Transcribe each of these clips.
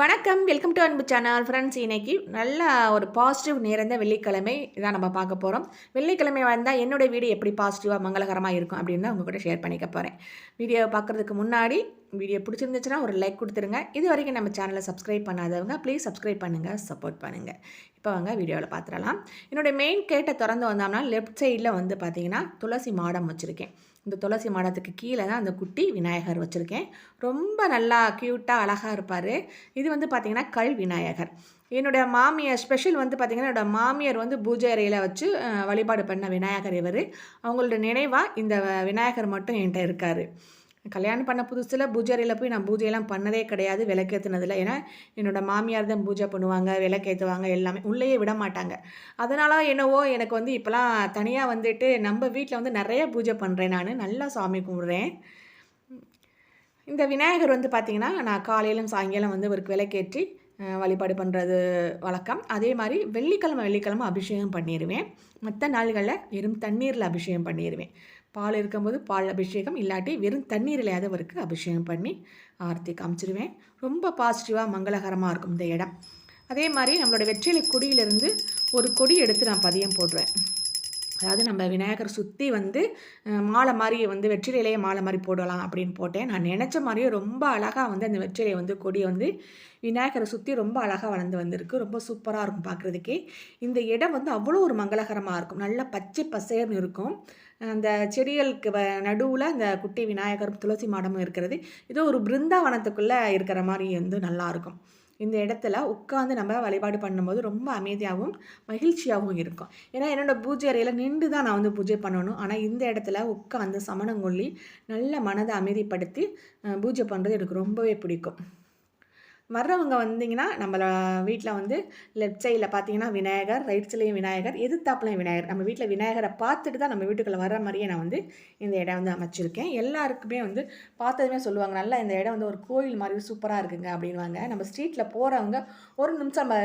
வணக்கம். Welcome to Anbu channel friends இன்னைக்கு நல்ல ஒரு பாசிட்டிவ் நிறைந்த வெள்ளிக்கிழமை இதான் நம்ம பார்க்க போகிறோம் வெள்ளிக்கிழமை வந்தால் என்னுடைய வீடு எப்படி பாசிட்டிவாக மங்களகரமாக இருக்கும் அப்படின்னு உங்கள் கூட ஷேர் பண்ணிக்க போகிறேன் வீடியோ பார்க்குறதுக்கு முன்னாடி வீடியோ பிடிச்சிருந்துச்சுன்னா ஒரு லைக் கொடுத்துருங்க. இது வரைக்கும் நம்ம சேனலை சப்ஸ்கிரைப் பண்ணாதவங்க ப்ளீஸ் சப்ஸ்கிரைப் பண்ணுங்கள் சப்போர்ட் பண்ணுங்கள் இப்போ வாங்க வீடியோவில் பார்த்துடலாம். என்னுடைய மெயின் கேட்டை திறந்து வந்தோம்னா லெஃப்ட் சைடில் வந்து பார்த்தீங்கன்னா துளசி மாடம் வச்சுருக்கேன். இந்த துளசி மாடத்துக்கு கீழே தான் அந்த குட்டி விநாயகர் வச்சுருக்கேன். ரொம்ப நல்லா க்யூட்டாக அழகாக இருப்பார். இது வந்து பார்த்திங்கன்னா கல் விநாயகர். என்னுடைய மாமியார் ஸ்பெஷல் வந்து பார்த்திங்கன்னா என்னோடய மாமியார் வந்து பூஜை அறையில் வச்சு வழிபாடு பண்ண விநாயகர் இவர். அவங்களோட நினைவாக இந்த விநாயகர் மட்டும் என்கிட்ட இருக்கார். கல்யாணம் பண்ண புதுசில் பூஜை அறையில் போய் நான் பூஜையெல்லாம் பண்ணதே கிடையாது விளக்கேற்றுனதில்ல ஏன்னா என்னோட மாமியார் தான் பூஜை பண்ணுவாங்க விளக்கேற்றுவாங்க எல்லாமே உள்ளேயே விட மாட்டாங்க. அதனால என்னவோ எனக்கு வந்து இப்போலாம் தனியாக வந்துட்டு நம்ம வீட்டில் வந்து நிறைய பூஜை பண்ணுறேன் நான். நல்லா சாமி கும்பிட்றேன். இந்த விநாயகர் வந்து பார்த்திங்கன்னா நான் காலையிலும் சாயங்காலம் வந்து ஒரு விளக்கேற்றி வழிபாடு பண்ணுறது வழக்கம். அதே மாதிரி வெள்ளிக்கிழமை வெள்ளிக்கிழமை அபிஷேகம் பண்ணிடுவேன் மற்ற நாள்களில் வெறும் தண்ணீரில் அபிஷேகம் பண்ணிடுவேன் பால் இருக்கும்போது பால் அபிஷேகம் இல்லாட்டி வெறும் தண்ணீரிலையாவது அவருக்கு அபிஷேகம் பண்ணி ஆர்த்தி காமிச்சிடுவேன் ரொம்ப பாசிட்டிவாக மங்களகரமாக இருக்கும் இந்த இடம். அதே மாதிரி நம்மளோட வெற்றிலை கொடியிலிருந்து ஒரு கொடி எடுத்து நான் பதியம் போடுவேன் அதாவது நம்ம விநாயகர் சுற்றி வந்து மாலை மாதிரி வந்து வெற்றிலையிலேயே மாலை மாதிரி போடலாம் அப்படின்னு போட்டேன். நான் நினச்ச மாதிரியே ரொம்ப அழகாக வந்து அந்த வெற்றிலையை வந்து கொடியை வந்து விநாயகரை சுற்றி ரொம்ப அழகாக வளர்ந்து வந்திருக்கு. ரொம்ப சூப்பராக இருக்கும் பார்க்குறதுக்கே இந்த இடம் வந்து அவ்வளோ ஒரு மங்களகரமாக இருக்கும். நல்லா பச்சை பசேர்னு இருக்கும். அந்த செடிகளுக்கு வ நடுவில் அந்த குட்டி விநாயகர் துளசி மாடமும் இருக்கிறது. ஏதோ ஒரு பிருந்தாவனத்துக்குள்ளே இருக்கிற மாதிரி வந்து நல்லாயிருக்கும் இந்த இடத்துல உட்காந்து நம்ம வழிபாடு பண்ணும்போது ரொம்ப அமைதியாகவும் மகிழ்ச்சியாகவும் இருக்கும். ஏன்னா என்னோடய பூஜை அறையில் நின்று தான் நான் வந்து பூஜை பண்ணணும். ஆனால் இந்த இடத்துல உட்காந்து சமணங்கொல்லி நல்ல மனதை அமைதிப்படுத்தி பூஜை பண்ணுறது எனக்கு ரொம்பவே பிடிக்கும். வர்றவங்க வந்தீங்கன்னா நம்மள வீட்டில் வந்து லெஃப்ட் சைடில் பார்த்தீங்கன்னா விநாயகர் ரைட் சைட்லேயும் விநாயகர் எதிர்த்தாப்புலையும் விநாயகர். நம்ம வீட்டில் விநாயகரை பார்த்துட்டு தான் நம்ம வீட்டுக்குள்ளே வர்ற மாதிரியே நான் வந்து இந்த இடம் வந்து அமைச்சிருக்கேன். எல்லாருக்குமே வந்து பார்த்ததுமே சொல்லுவாங்க நல்லா இந்த இடம் வந்து ஒரு கோயில் மாதிரி சூப்பராக இருக்குங்க அப்படின்வாங்க நம்ம ஸ்ட்ரீட்டில் போகிறவங்க ஒரு நிமிஷம் நம்ம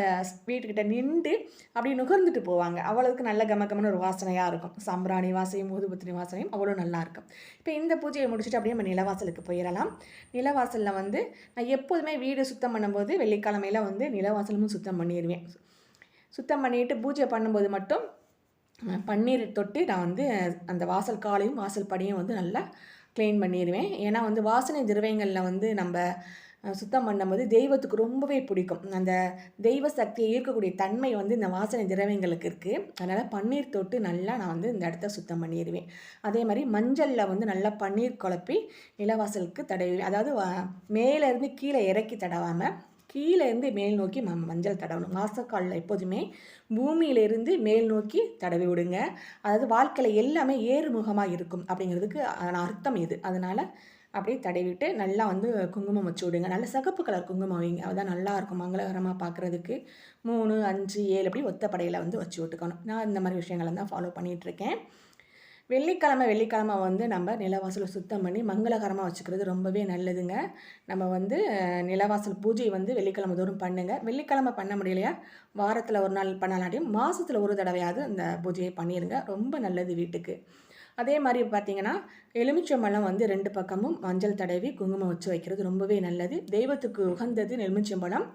வீட்டுக்கிட்ட நின்று அப்படி நுகர்ந்துட்டு போவாங்க. அவ்வளோக்கு நல்ல கமகமன்னு ஒரு வாசனையாக இருக்கும். சாம்பிராணி வாசனையும் ஊதுபத்திரி வாசனையும் அவ்வளோ நல்லா இருக்கும். இப்போ இந்த பூஜையை முடிச்சுட்டு அப்படியே நம்ம நிலவாசலுக்கு போயிடலாம். நிலவாசலில் வந்து நான் எப்போதுமே வீடு சுத்தம் பண்ணும்போது வெள்ளிக்கிழமையில் வந்து நிலவாசலமும் சுத்தம் பண்ணிடுவேன் சுத்தம் பண்ணிட்டு பூஜை பண்ணும்போது மட்டும் பன்னீர் தொட்டு நான் வந்து அந்த வாசல் காலையும் வாசல் படியும் வந்து நல்லா க்ளீன் பண்ணிடுவேன் ஏன்னா வந்து வாசனை திரவியங்களில் வந்து நம்ம சுத்தம் பண்ணும்போது தெய்வத்துக்கு ரொம்பவே பிடிக்கும். அந்த தெய்வ சக்தியை ஈர்க்கக்கூடிய தன்மை வந்து இந்த வாசனை திரவியங்களுக்கு இருக்குது அதனால் பன்னீர் தொட்டு நல்லா நான் வந்து இந்த இடத்த சுத்தம் பண்ணிடுவேன். அதே மாதிரி மஞ்சளில் வந்து நல்லா பன்னீர் குழப்பி நிலவாசலுக்கு தடவி அதாவது மேலேருந்து கீழே இறக்கி தடவாமல் கீழே இருந்து மேல் நோக்கி ம மஞ்சள் தடவணும். மாசக்காலில் எப்போதுமே பூமியிலிருந்து மேல் நோக்கி தடவி விடுங்க. அதாவது வாழ்க்கையில் எல்லாமே ஏறுமுகமாக இருக்கும் அப்படிங்கிறதுக்கு அ- அர்த்தம் இது. அதனால் அப்படியே தடவிட்டு நல்லா வந்து குங்குமம் வச்சு விடுங்க. நல்ல சிகப்பு கலர் குங்குமம் வைங்க. அதுதான் நல்லா இருக்கும் மங்களகரமாக பார்க்குறதுக்கு மூணு அஞ்சு ஏழு அப்படி ஒத்தப்படையில் வந்து வச்சு விட்டுக்கணும். நான் இந்த மாதிரி விஷயங்களை தான் ஃபாலோ பண்ணிகிட்ருக்கேன் வெள்ளிக்கிழமை வெள்ளிக்கிழமை வந்து நம்ம நிலவாசலை சுத்தம் பண்ணி மங்களகரமாக வச்சுக்கிறது ரொம்பவே நல்லதுங்க. நம்ம வந்து நிலவாசல் பூஜை வந்து வெள்ளிக்கிழமை தோறும் பண்ணுங்க. வெள்ளிக்கிழமை பண்ண முடியலையா? வாரத்தில் ஒரு நாள் பண்ணலாட்டியும் மாதத்தில் ஒரு தடவையாவது இந்த பூஜையை பண்ணிடுங்க ரொம்ப நல்லது வீட்டுக்கு. அதே மாதிரி பார்த்தீங்கன்னா எலுமிச்சம்பழம் வந்து ரெண்டு பக்கமும் மஞ்சள் தடவி குங்குமம் வச்சு வைக்கிறது ரொம்பவே நல்லது. தெய்வத்துக்கு உகந்தது எலுமிச்சம்பழம்.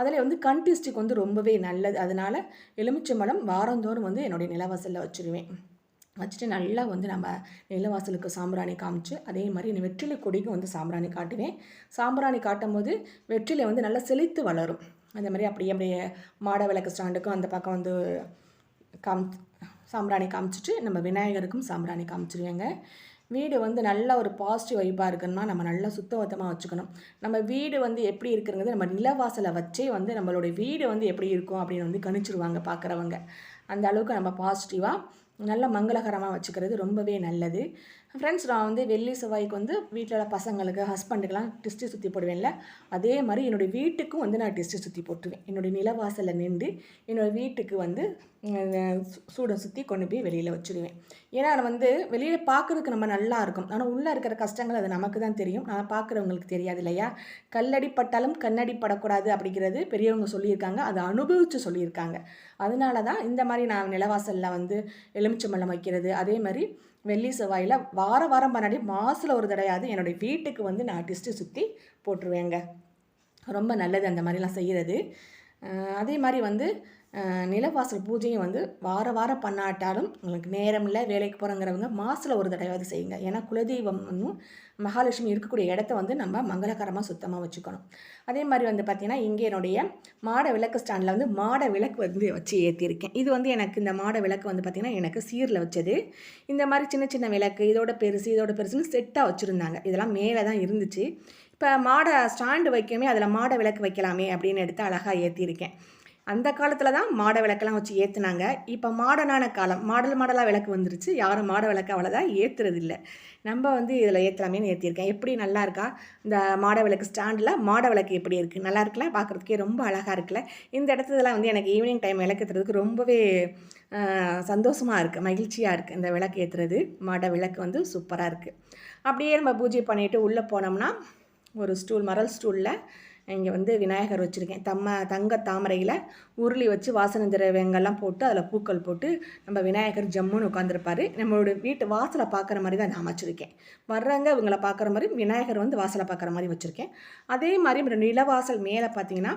அதில் வந்து கண்டிஸ்டிக் வந்து ரொம்பவே நல்லது. அதனால் எலுமிச்சம்பழம் வாரந்தோறும் வந்து என்னுடைய நிலவாசலில் வச்சுருவேன். வச்சுட்டு நல்லா வந்து நம்ம நிலவாசலுக்கு சாம்பிராணி காமிச்சு அதே மாதிரி இந்த வெற்றிலை கொடிக்கும் வந்து சாம்பிராணி காட்டுவேன். சாம்பிராணி காட்டும் போது வெற்றிலை வந்து நல்லா செழித்து வளரும். அந்த மாதிரி அப்படியே அப்படியே மாட விளக்கு ஸ்டாண்டுக்கும் அந்த பக்கம் வந்து காம் சாம்பிராணி காமிச்சிட்டு நம்ம விநாயகருக்கும் சாம்பிராணி காமிச்சிருவேங்க. வீடு வந்து நல்ல ஒரு பாசிட்டிவ் வைப்பாக இருக்கணும்னா நம்ம நல்லா சுத்தபத்தமாக வச்சுக்கணும். நம்ம வீடு வந்து எப்படி இருக்குங்கிறது நம்ம நிலவாசலை வச்சே வந்து நம்மளுடைய வீடு வந்து எப்படி இருக்கும் அப்படின்னு வந்து கணிச்சிருவாங்க பார்க்குறவங்க அந்த அளவுக்கு நம்ம பாசிட்டிவாக நல்ல மங்களகரமாக வச்சுக்கிறது ரொம்பவே நல்லது. ஃப்ரெண்ட்ஸ் நான் வந்து வெள்ளி செவ்வாய்க்கு வந்து வீட்டில் உள்ள பசங்களுக்கு ஹஸ்பண்டுக்கெலாம் டிஸ்டி சுற்றி போடுவேன்ல. அதே மாதிரி என்னுடைய வீட்டுக்கும் வந்து நான் டிஸ்டி சுற்றி போட்டுருவேன். என்னுடைய நிலவாசலில் நின்று என்னோடய வீட்டுக்கு வந்து சூடை சுற்றி கொண்டு போய் வெளியில் வச்சுடுவேன் ஏன்னா நான் வந்து வெளியில் பார்க்குறதுக்கு நம்ம நல்லா இருக்கும். ஆனால் உள்ளே இருக்கிற கஷ்டங்கள் அது நமக்கு தான் தெரியும். நான் பார்க்குறவங்களுக்கு தெரியாது இல்லையா? கல்லடி பட்டாலும் கண்ணடி படக்கூடாது அப்படிங்கிறது பெரியவங்க சொல்லியிருக்காங்க. அதை அனுபவித்து சொல்லியிருக்காங்க. அதனால தான் இந்த மாதிரி நான் நிலவாசலில் வந்து எலுமிச்சம்பழம் வைக்கிறது. அதே மாதிரி வெள்ளி செவ்வாயில் வார வாரம் பண்ணாடி மாதத்தில் ஒரு தடையாவது என்னுடைய வீட்டுக்கு வந்து நான் டிஸ்ட்டு சுற்றி போட்டுருவேங்க. ரொம்ப நல்லது அந்த மாதிரிலாம் செய்கிறது அதே மாதிரி வந்து நிலவாசல் பூஜையும் வந்து வார வாரம் பண்ணாட்டாலும் உங்களுக்கு நேரம் இல்லை வேலைக்கு போகிறோங்கிறவங்க மாதத்தில் ஒரு தடவையாவது செய்யுங்க. ஏன்னா குலதெய்வம் மகாலட்சுமி இருக்கக்கூடிய இடத்த வந்து நம்ம மங்களகரமாக சுத்தமாக வச்சுக்கணும். அதே மாதிரி வந்து பார்த்திங்கன்னா இங்கே என்னுடைய மாட விளக்கு ஸ்டாண்டில் வந்து மாட விளக்கு வந்து வச்சு ஏற்றியிருக்கேன் இது வந்து எனக்கு இந்த மாட விளக்கு வந்து பார்த்திங்கன்னா எனக்கு சீரில் வச்சது. இந்த மாதிரி சின்ன சின்ன விளக்கு இதோட பெருசு இதோட பெருசுன்னு செட்டாக வச்சுருந்தாங்க. இதெல்லாம் மேலே தான் இருந்துச்சு. இப்போ மாடை ஸ்டாண்டு வைக்கவே அதில் மாட விளக்கு வைக்கலாமே அப்படின்னு எடுத்து அழகாக ஏற்றியிருக்கேன் அந்த காலத்தில் தான் மாட விளக்கெல்லாம் வச்சு ஏற்றுனாங்க இப்போ மாடர்னான காலம் மாடல் மாடலாக விளக்கு வந்துருச்சு. யாரும் மாட விளக்கு அவ்வளோதான் ஏற்றுறது இல்லை நம்ம வந்து இதில் ஏற்றலாமேன்னு ஏற்றிருக்கேன் எப்படி நல்லா இருக்கா? இந்த மாட விளக்கு ஸ்டாண்டில் மாட விளக்கு எப்படி இருக்குது நல்லா இருக்குல்ல? பார்க்குறதுக்கே ரொம்ப அழகாக இருக்குல்ல? இந்த இடத்துல வந்து எனக்கு ஈவினிங் டைம் விளக்கேற்றுறதுக்கு ரொம்பவே சந்தோஷமாக இருக்குது மகிழ்ச்சியாக இருக்குது இந்த விளக்கு ஏற்றுறது மாட விளக்கு வந்து சூப்பராக இருக்குது அப்படியே நம்ம பூஜை பண்ணிவிட்டு உள்ளே போனோம்னா ஒரு ஸ்டூல் மரல் ஸ்டூலில் இங்கே வந்து விநாயகர் வச்சுருக்கேன். தம்ம தங்க தாமரையில் உருளி வச்சு வாசனை திரவியங்கள்லாம் போட்டு அதில் பூக்கள் போட்டு நம்ம விநாயகர் ஜம்முன்னு உட்காந்துருப்பார் நம்மளோட வீட்டு வாசலை பார்க்குற மாதிரி தான் நான் வச்சுருக்கேன். வர்றவங்க இவங்களை பார்க்குற மாதிரி விநாயகர் வந்து வாசலை பார்க்குற மாதிரி வச்சுருக்கேன். அதே மாதிரி நிலவாசல் மேலே பார்த்தீங்கன்னா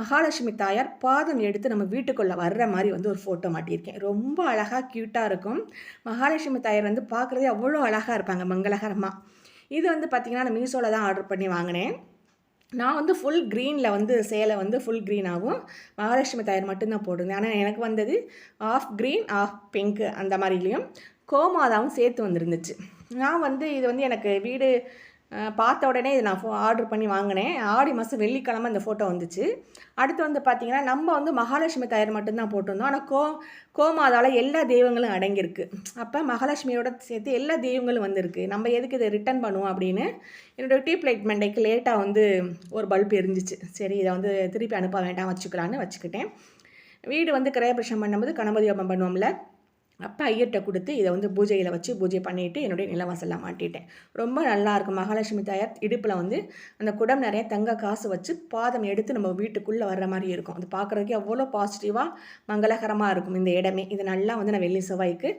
மகாலட்சுமி தாயார் பாதம் எடுத்து நம்ம வீட்டுக்குள்ளே வர்ற மாதிரி வந்து ஒரு ஃபோட்டோ மாட்டியிருக்கேன். ரொம்ப அழகாக க்யூட்டாக இருக்கும். மகாலட்சுமி தாயார் வந்து பார்க்குறதே அவ்வளோ அழகாக இருப்பாங்க மங்களகரமாக இது வந்து பார்த்திங்கன்னா நான் மீஷோவில் தான் ஆர்டர் பண்ணி வாங்கினேன். நான் வந்து ஃபுல் க்ரீனில் வந்து சேலை வந்து ஃபுல் க்ரீனாகவும் மகாலட்சுமி தயார் மட்டும்தான் போட்டிருந்தேன். ஆனால் எனக்கு வந்தது ஆஃப் க்ரீன் ஆஃப் பிங்க்கு அந்த மாதிரிலையும் கோமாதாவும் சேர்த்து வந்துருந்துச்சு. நான் வந்து இது வந்து எனக்கு வீடு பார்த்த உடனே இது நான் ஃபோ ஆர்டர் பண்ணி வாங்கினேன். ஆடி மாதம் வெள்ளிக்கிழமை இந்த ஃபோட்டோ வந்துச்சு. அடுத்து வந்து பார்த்திங்கன்னா நம்ம வந்து மகாலட்சுமி தயார் மட்டும்தான் போட்டிருந்தோம். ஆனால் கோ கோமாதால் எல்லா தெய்வங்களும் அடங்கியிருக்கு. அப்போ மகாலட்சுமியோட சேர்த்து எல்லா தெய்வங்களும் வந்திருக்கு. நம்ம எதுக்கு இதை ரிட்டர்ன் பண்ணுவோம் அப்படின்னு? என்னோடய டியூப் லைட் மண்டைக்கு லேட்டாக வந்து ஒரு பல்ப் எரிஞ்சிச்சு. சரி இதை வந்து திருப்பி அனுப்ப வேண்டாம் வச்சுக்கலான்னு வச்சுக்கிட்டேன். வீடு வந்து கிரயபிரஷம் பண்ணும்போது கணபதி ஹோமம் பண்ணுவோம்ல. அப்போ ஐயர்கிட்ட கொடுத்து இதை வந்து பூஜையில் வச்சு பூஜை பண்ணிவிட்டு என்னுடைய நிலவாசலில் மாட்டிட்டேன். ரொம்ப நல்லாயிருக்கும் மகாலட்சுமி தாயார் இடுப்பில் வந்து அந்த குடம் நிறைய தங்க காசு வச்சு பாதம் எடுத்து நம்ம வீட்டுக்குள்ளே வர்ற மாதிரி இருக்கும். அது பார்க்குறதுக்கே அவ்வளோ பாசிட்டிவாக மங்களகரமாக இருக்கும் இந்த இடமே. இது நல்லா வந்து நான் வெள்ளி செவ்வாய்க்கு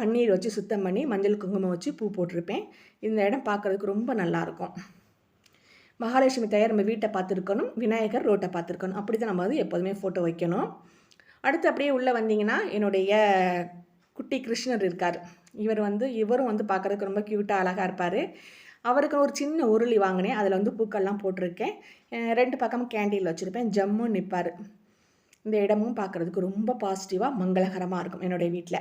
பன்னீர் வச்சு சுத்தம் பண்ணி மஞ்சள் குங்குமம் வச்சு பூ போட்டிருப்பேன். இந்த இடம் பார்க்குறதுக்கு ரொம்ப நல்லாயிருக்கும் மகாலட்சுமி தாயார் நம்ம வீட்டை பார்த்துருக்கணும். விநாயகர் ரோட்டை பார்த்துருக்கணும். அப்படி தான் நம்ம வந்து எப்போதுமே ஃபோட்டோ வைக்கணும். அடுத்து அப்படியே உள்ளே வந்தீங்கன்னா என்னுடைய குட்டி கிருஷ்ணர் இருக்கார். இவர் வந்து இவரும் வந்து பார்க்குறதுக்கு ரொம்ப க்யூட்டாக அழகாக இருப்பார். அவருக்கு ஒரு சின்ன உருளி வாங்கினேன். அதில் வந்து பூக்கள்லாம் போட்டிருக்கேன். ரெண்டு பக்கமும் கேண்டீனில் வச்சுருப்பேன். ஜம்முன்னு நிற்பார் இந்த இடமும் பார்க்குறதுக்கு ரொம்ப பாசிட்டிவாக மங்களகரமாக இருக்கும் என்னுடைய வீட்டில்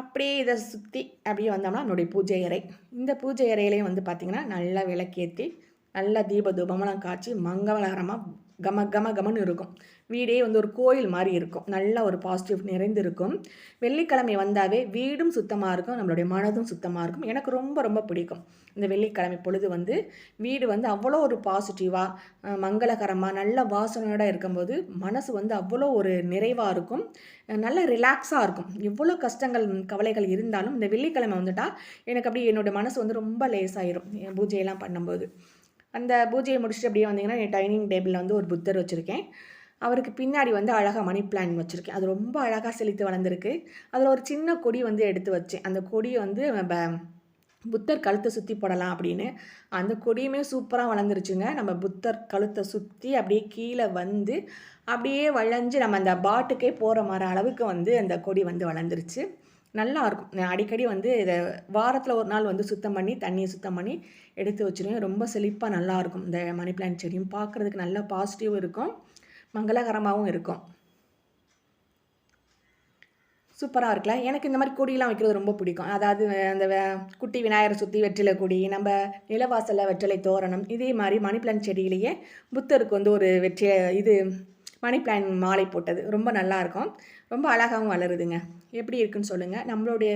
அப்படியே இதை சுற்றி அப்படியே வந்தோம்னா என்னுடைய பூஜை அறை. இந்த பூஜை அறையிலையும் வந்து பார்த்திங்கன்னா நல்லா விளக்கேற்றி நல்லா தீப தூபமெல்லாம் காய்ச்சி மங்களகரமாக கம கம கமன்னு இருக்கும். வீடே வந்து ஒரு கோயில் மாதிரி இருக்கும். நல்ல ஒரு பாசிட்டிவ் நிறைந்திருக்கும். வெள்ளிக்கிழமை வந்தாவே வீடும் சுத்தமாக இருக்கும் நம்மளுடைய மனதும் சுத்தமாக இருக்கும். எனக்கு ரொம்ப ரொம்ப பிடிக்கும். இந்த வெள்ளிக்கிழமை பொழுது வந்து வீடு வந்து அவ்வளோ ஒரு பாசிட்டிவாக மங்களகரமாக நல்ல வாசனையோடு இருக்கும்போது மனசு வந்து அவ்வளோ ஒரு நிறைவாக இருக்கும். நல்ல ரிலாக்ஸாக இருக்கும். எவ்வளோ கஷ்டங்கள் கவலைகள் இருந்தாலும் இந்த வெள்ளிக்கிழமை வந்துட்டால் எனக்கு அப்படியே என்னோடய மனசு வந்து ரொம்ப லேசாயிரும். பூஜையெல்லாம் பண்ணும்போது. அந்த பூஜையை முடிச்சுட்டு அப்படியே வந்தீங்கன்னா என் டைனிங் டேபிளில் வந்து ஒரு புத்தர் வச்சுருக்கேன். அவருக்கு பின்னாடி வந்து அழகாக மணி பிளான் வச்சுருக்கேன். அது ரொம்ப அழகாக செழித்து வளர்ந்துருக்கு. அதில் ஒரு சின்ன கொடி வந்து எடுத்து வச்சேன். அந்த கொடியை வந்து புத்தர் கழுத்தை சுற்றி போடலாம் அப்படின்னு. அந்த கொடியுமே சூப்பராக வளர்ந்துருச்சுங்க. நம்ம புத்தர் கழுத்தை சுற்றி அப்படியே கீழே வந்து அப்படியே வளைஞ்சு நம்ம அந்த பாட்டுக்கே போகிற மாதிரி அளவுக்கு வந்து அந்த கொடி வந்து வளர்ந்துருச்சு. நல்லா இருக்கும். அடிக்கடி வந்து இதை வாரத்தில் ஒரு நாள் வந்து சுத்தம் பண்ணி தண்ணியை சுத்தம் பண்ணி எடுத்து வச்சுருவேன். ரொம்ப செழிப்பாக நல்லாயிருக்கும் இந்த மணி பிளான்ட் செடியும் பார்க்குறதுக்கு நல்லா பாசிட்டிவும் இருக்கும். மங்களகரமாகவும் இருக்கும். சூப்பராக இருக்குல்ல எனக்கு இந்த மாதிரி கொடியெலாம் வைக்கிறது ரொம்ப பிடிக்கும். அதாவது அந்த குட்டி விநாயகரை சுற்றி வெற்றிலை கொடி நம்ம நிலவாசலில் வெற்றிலை தோரணம் இதே மாதிரி மணி பிளான்ட் செடியிலேயே புத்தருக்கு வந்து ஒரு வெற்றி இது மணி பிளான் மாலை போட்டது. ரொம்ப நல்லாயிருக்கும் ரொம்ப அழகாகவும் வளருதுங்க. எப்படி இருக்குன்னு சொல்லுங்கள் நம்மளுடைய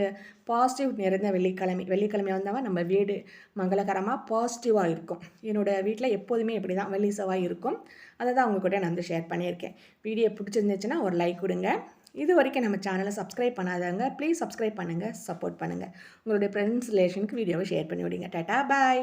பாசிட்டிவ் நிறைந்த வெள்ளிக்கிழமை வெள்ளிக்கிழமை வந்தால் நம்ம வீடு மங்களகரமாக பாசிட்டிவாக இருக்கும். என்னோடய வீட்டில் எப்போதுமே இப்படி தான் வெள்ளி செவ்வாய் இருக்கும். அதை தான் அவங்க கூட நான் வந்து ஷேர் பண்ணியிருக்கேன். வீடியோ பிடிச்சிருந்துச்சுன்னா ஒரு லைக் கொடுங்க. இது வரைக்கும் நம்ம சேனலை சப்ஸ்கிரைப் பண்ணாதவங்க ப்ளீஸ் சப்ஸ்கிரைப் பண்ணுங்கள் சப்போர்ட் பண்ணுங்கள் உங்களுடைய ஃப்ரெண்ட்ஸ் ரிலேஷனுக்கு வீடியோவை ஷேர் பண்ணி விடுங்க டாட்டா பாய்